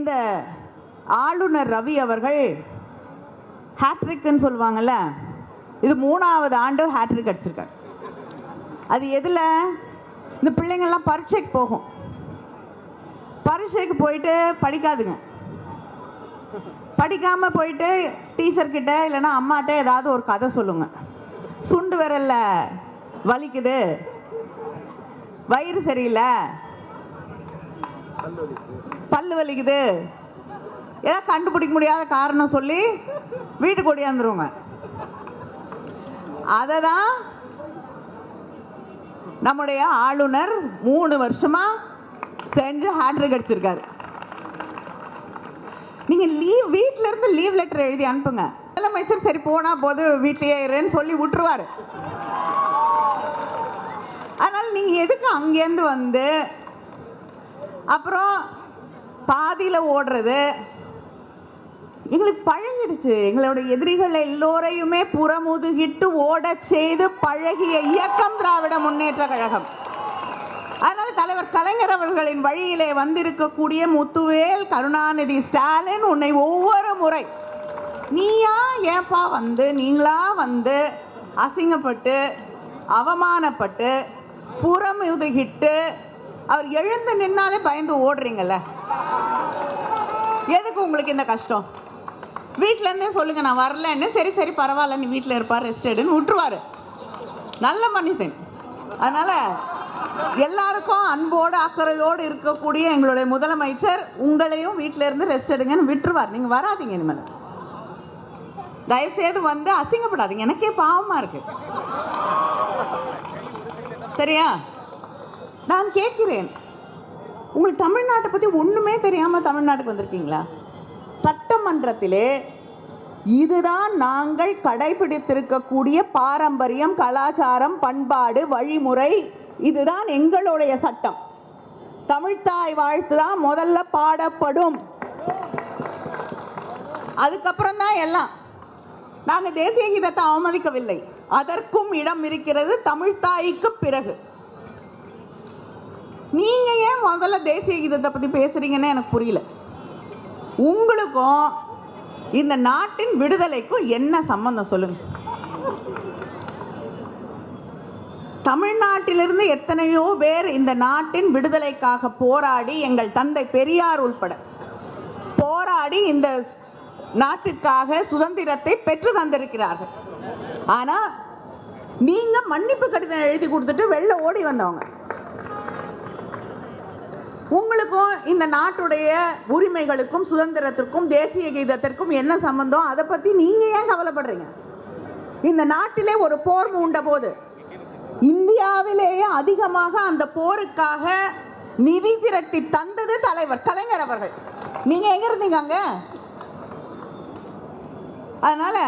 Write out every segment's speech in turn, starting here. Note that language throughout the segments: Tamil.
இந்த ஆளுநர் ரவி அவர்கள் ஹேட்ரிக்னு சொல்லுவாங்கல்ல இது மூணாவது ஆண்டு ஹேட்ரிக் அடிச்சிருக்கார். அது எதில்? இந்த பிள்ளைங்கள்லாம் பரீட்சைக்கு போகும். பரீட்சைக்கு போயிட்டு படிக்காதுங்க. படிக்காம போயிட்டு டீச்சர் கிட்ட இல்லைன்னா அம்மாட்ட ஏதாவது ஒரு கதை சொல்லுங்க. சுண்டு வரல வலிக்குது. வயிறு சரியில்லை. பல்லு வலிக்குது. ஏதோ கண்டுபிடிக்க முடியாத காரணம் சொல்லி வீட்டுக்கு ஓடியாந்துருவோங்க. அதை தான் நம்முடைய ஆளுநர் மூணு வருஷமாக செஞ்சு ஹேட்ரிக் அடிச்சிருக்காரு. நீங்கள் லீவ் வீட்டிலேருந்து இருந்து லீவ் லெட்டர் எழுதி அனுப்புங்க. முதலமைச்சர் சரி போனா போது வீட்லயே இருன்னு சொல்லி விட்டுருவாரு. அதனால் நீங்கள் எதுக்கு அங்கேருந்து வந்து அப்புறம் பாதியில் ஓடுறது. எங்களுக்கு பழகிடுச்சு. எங்களோட எதிரிகள் எல்லோரையுமே புறமுதுகிட்டு ஓடச் செய்து பழகிய இயக்கம் திராவிட முன்னேற்ற கழகம். அதனால தலைவர் கலைஞர் அவர்களின் வழியிலே வந்திருக்கக்கூடிய முத்துவேல் கருணாநிதி ஸ்டாலின் உன்னை ஒவ்வொரு முறை நீயா ஏப்பா வந்து? நீங்களா வந்து அசிங்கப்பட்டு அவமானப்பட்டு புறமுதுகிட்டு அவர் எழுந்து நின்னாலே பயந்து ஓடுறீங்களே எதுக்கு உங்களுக்கு இந்த கஷ்டம்? வீட்ல இருந்தே சொல்லுங்க நான் வரலன்னு. சரி சரி பரவாயில்ல நீ வீட்டில் இருப்பார் ரெஸ்ட் எடுன்னு விட்டுருவாரு. நல்ல மனிதன். அதனால எல்லாருக்கும் அன்போடு அக்கறையோடு இருக்கக்கூடிய எங்களுடைய முதலமைச்சர் உங்களையும் வீட்டில இருந்து ரெஸ்ட் எடுங்கன்னு விட்டுருவார். நீங்க வராதீங்க இனிமேல். தயவுசெய்து வந்து அசிங்கப்படாதீங்க. எனக்கே பாவமா இருக்கு. சரியா? நான் கேட்கிறேன். உங்களுக்கு தமிழ்நாட்டை பற்றி ஒன்றுமே தெரியாமல் தமிழ்நாட்டுக்கு வந்திருக்கீங்களா? சட்டமன்றத்திலே இதுதான் நாங்கள் கடைபிடித்திருக்கக்கூடிய பாரம்பரியம் கலாச்சாரம் பண்பாடு வழிமுறை. இதுதான் எங்களுடைய சட்டம். தமிழ்தாய் வாழ்த்து தான் முதல்ல பாடப்படும். அதுக்கப்புறம் தான் எல்லாம். நாங்கள் தேசிய கீதத்தை அவமதிக்கவில்லை. அதற்கும் இடம் இருக்கிறது தமிழ்தாய்க்கு பிறகு. நீங்கள் ஏன் முதல்ல தேசிய கீதத்தை பற்றி பேசுறீங்கன்னு எனக்கு புரியல. உங்களுக்கும் இந்த நாட்டின் விடுதலைக்கும் என்ன சம்பந்தம் சொல்லுங்க. தமிழ்நாட்டிலிருந்து எத்தனையோ பேர் இந்த நாட்டின் விடுதலைக்காக போராடி எங்கள் தந்தை பெரியார் உள்பட போராடி இந்த நாட்டிற்காக சுதந்திரத்தை பெற்று தந்திருக்கிறார்கள். ஆனால் நீங்கள் மன்னிப்பு கடிதம் எழுதி கொடுத்துட்டு வெளில ஓடி வந்தவங்க. உங்களுக்கும் இந்த நாட்டுடைய உரிமைகளுக்கும் சுதந்திரத்திற்கும் தேசிய கீதத்திற்கும் என்ன சம்பந்தம்? அதை பத்தி நீங்க ஏன் கவலைப்படுறீங்க? இந்த நாட்டிலே ஒரு போர் மூண்ட போது இந்தியாவிலேயே அதிகமாக அந்த போருக்காக நிதி திரட்டி தந்தது தலைவர் கலைஞர் அவர்கள். நீங்க எங்க இருந்தீங்க அங்க? அதனால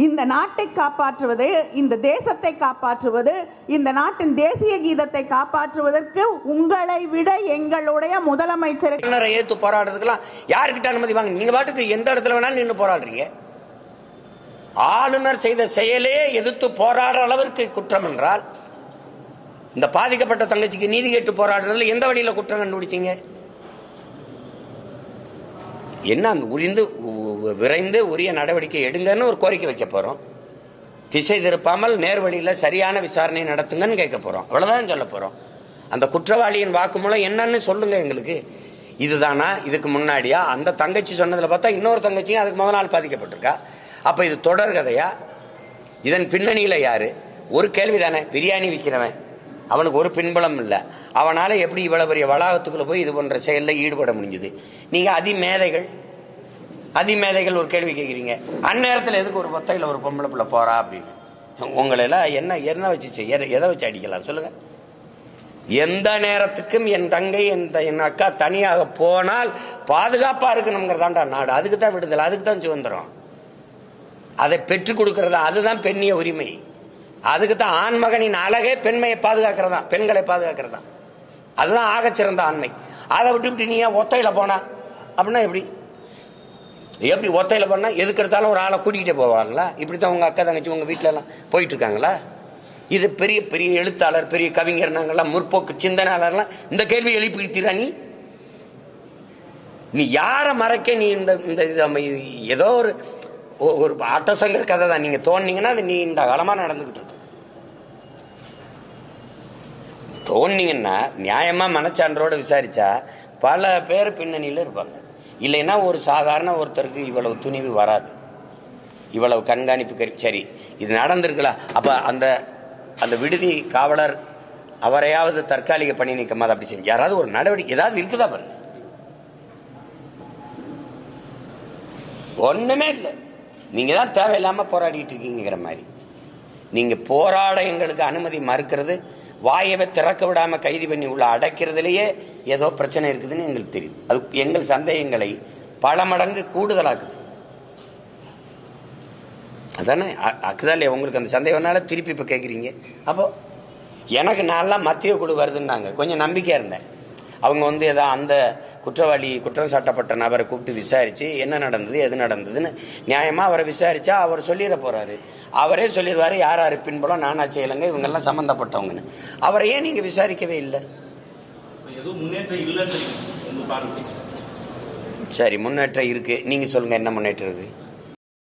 இந்த நாட்டை காப்பாற்றுவது இந்த தேசத்தை காப்பாற்றுவது இந்த நாட்டின் தேசிய கீதத்தை காப்பாற்றுவதற்கு உங்களை விட எங்களுடைய முதலமைச்சர் ஏத்து போராடுறதுக்கெல்லாம் யாருக்கிட்ட அனுமதி வாங்க? நீங்க பாட்டுக்கு எந்த இடத்துல வேணாலும் நின்று போராடுறீங்க. ஆளுநர் செய்த செயலே எதிர்த்து போராடுற அளவிற்கு குற்றம் என்றால் இந்த பாதிக்கப்பட்ட தங்கச்சிக்கு நீதி கேட்டு போராடுறதுல எந்த வழியில குற்றம் கண்டுபிடிச்சிங்க? என்ன அந்த உரிந்து விரைந்து உரிய நடவடிக்கை எடுங்கன்னு ஒரு கோரிக்கை வைக்க போறோம். திசை திருப்பாமல் நேர்வழியில் சரியான விசாரணை நடத்துங்கன்னு கேட்க போறோம். அவ்வளவுதான் சொல்ல போறோம். அந்த குற்றவாளியின் வாக்குமூலம் என்னன்னு சொல்லுங்க எங்களுக்கு. இதுதானா? இதுக்கு முன்னாடியா? அந்த தங்கச்சி சொன்னதில் பார்த்தா இன்னொரு தங்கச்சியும் அதுக்கு முதல் நாள் பாதிக்கப்பட்டிருக்கா. அப்போ இது தொடர்கதையா இதன் பின்னணியில் யாரு? ஒரு கேள்வி தானே பிரியாணி விற்கிறவன் அவனுக்கு ஒரு பின்பலம் இல்லை. அவனால் எப்படி இவ்வளவு பெரிய வளாகத்துக்குள்ளே போய் இது போன்ற செயலில் ஈடுபட முடிஞ்சுது? நீங்கள் அதிமேதைகள். அதிமேதைகள் ஒரு கேள்வி கேட்குறீங்க அந்நேரத்தில் எதுக்கு ஒரு பொத்தையில் ஒரு பொம்பளை பிள்ளை போகிறா அப்படின்னு? உங்களை எல்லாம் என்ன என்ன வச்சு செய்ய எதை வச்சு அடிக்கலாம்? சொல்லுங்கள் எந்த நேரத்துக்கும் என் தங்கை என் த- என் அக்கா தனியாக போனால் பாதுகாப்பாக இருக்கணுங்கிறதாண்டா நாடு. அதுக்கு தான் விடுதலை அதுக்கு தான் சுதந்திரம். அதை பெற்றுக் கொடுக்கறதா அதுதான் பெண்ணிய உரிமை. அதுக்கு தான் ஆண்மகனின் அழகே பெண்மையை பாதுகாக்கிறதா பெண்களை பாதுகாக்கிறதா. அதுதான் ஆகச்சிறந்த ஆண்மை. அதை விட்டுவிட்டு நீ ஏன் ஒத்தையில் போனா? அப்படின்னா எப்படி? எப்படி ஒத்தையில் போனால் எதுக்கு எடுத்தாலும் ஒரு ஆளை கூட்டிகிட்டே போவாங்களா? இப்படி தான் உங்கள் அக்கா தங்கச்சி உங்கள் வீட்டிலலாம் போயிட்டுருக்காங்களா போயிட்டு இருக்காங்களா? இது பெரிய பெரிய எழுத்தாளர் பெரிய கவிஞர் நாங்கெல்லாம் முற்போக்கு சிந்தனையாளர்லாம் இந்த கேள்வி எழுப்பிடுத்தீரா நீ? நீ யாரை மறைக்க நீ இந்த இந்த இது நம்ம ஏதோ ஒரு ஒரு ஆட்டோ சங்கர் கதை தான். நீங்கள் தோணுனீங்கன்னா அது நீ இந்த காலமாக நடந்துக்கிட்டு தோணிங்கன்னா நியாயமாக மனச்சான்றோடு மனச்சான்றோட விசாரிச்சா பல பேர் பின்னணியில் இருப்பாங்க. இல்லைன்னா ஒரு சாதாரண ஒருத்தருக்கு இவ்வளவு துணிவு வராது. இவ்வளவு கண்காணிப்பு கருவி சரி இது நடந்திருக்கலாம் அப்போ அந்த அந்த விடுதி காவலர் அவரையாவது தற்காலிக பணி நீக்கமாத அப்படி செஞ்சு யாராவது ஒரு நடவடிக்கை ஏதாவது இருக்குதா பாருங்க. ஒன்றுமே இல்லை. நீங்கள் தான் தேவையில்லாமல் போராடிட்டு இருக்கீங்கிற மாதிரி. நீங்கள் போராட எங்களுக்கு அனுமதி மறுக்கிறது வாயவை திறக்க விடாம கைது பண்ணி உள்ள அடைக்கிறதுலயே ஏதோ பிரச்சனை இருக்குதுன்னு எங்களுக்கு தெரியுது. அது எங்கள் சந்தேகங்களை பல மடங்கு கூடுதலாக்குது. அதானே? அ- இல்லையா உங்களுக்கு அந்த சந்தேகம்னால திருப்பி இப்ப கேட்குறீங்க அப்போ எனக்கு நான்லாம் மத்திய குழு வருதுன்னாங்க. கொஞ்சம் நம்பிக்கையா இருந்தேன். அவங்க வந்து ஏதோ அந்த குற்றவாளி குற்றம் சாட்டப்பட்ட நபரை கூப்பிட்டு விசாரிச்சு என்ன நடந்தது எது நடந்ததுன்னு நியாயமா அவரை விசாரிச்சா அவர் சொல்லிட போறாரு. அவரே சொல்லிடுவாரு யார் யாரு பின்புலம் நானாச்சி இலங்கை இவங்கெல்லாம் சம்பந்தப்பட்டவங்கன்னு. அவரை ஏன் நீங்க விசாரிக்கவே இல்லை? சரி முன்னேற்றம் இருக்கு. நீங்க சொல்லுங்க என்ன முன்னேற்றம் இருக்கு?